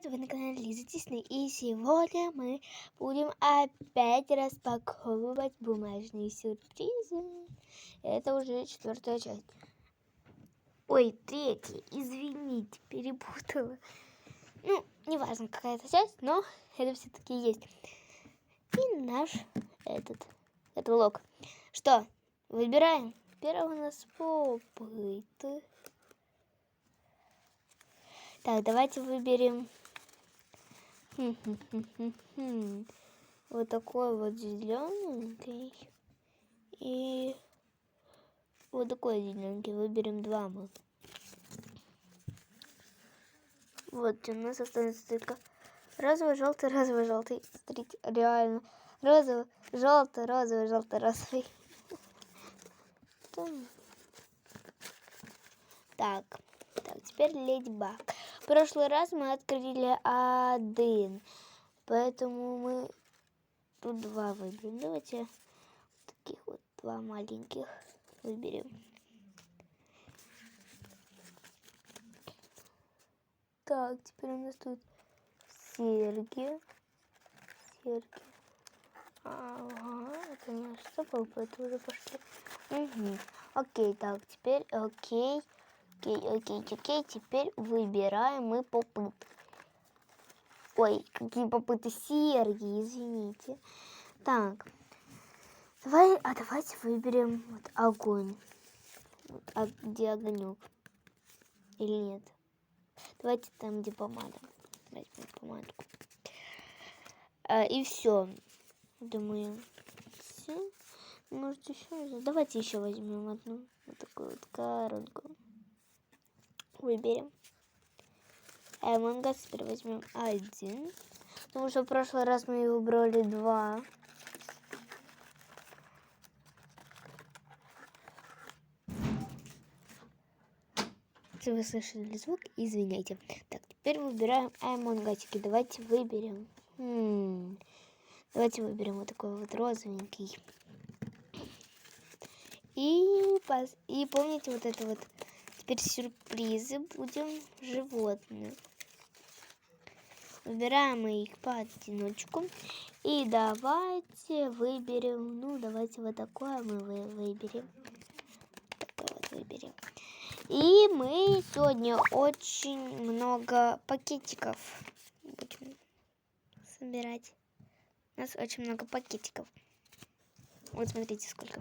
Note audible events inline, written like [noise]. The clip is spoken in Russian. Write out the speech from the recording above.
привет! Вы на канале Лиза Дисней. И сегодня мы будем опять распаковывать бумажные сюрпризы. Это уже четвертая часть. Ой, третья, извините, перепутала. Ну, неважно, какая это часть, но это все-таки есть. И наш этот, этот лог. Что, выбираем? Первый у нас попыт. Так, давайте выберем [laughs] вот такой вот зелененький и вот такой зелененький. Выберем два мы. Вот у нас остается только розовый, желтый, розовый, желтый. Смотрите, реально. Розовый, желтый, розовый, желтый, розовый. [laughs] Так, так, теперь леди баг прошлый раз мы открыли один, поэтому мы тут два выберем. Давайте таких вот два маленьких выберем. Так, теперь у нас тут серьги. Серьги. Ага, это у нас это уже пошли. Угу. Окей, так, теперь, окей. Окей, окей, окей. Теперь выбираем мы попыт. Ой, какие попыты серьги, извините. Так, давай, а давайте выберем вот огонь. А где огонек? Или нет? Давайте там, где помада. Возьмем помадку. А, и все. Думаю, все. Может еще? Давайте еще возьмем одну вот такую вот коронку выберем. Эмонга теперь возьмем один. Потому что в прошлый раз мы его брали два. Если вы слышали звук, извиняйте. Так, теперь выбираем эмонгатики. Давайте выберем. М -м -м. Давайте выберем вот такой вот розовенький. И, и помните вот это вот Теперь сюрпризы будем животные. Выбираем их по одиночку. И давайте выберем, ну давайте вот такое мы выберем. Такое вот выберем. И мы сегодня очень много пакетиков будем собирать. У нас очень много пакетиков. Вот смотрите сколько.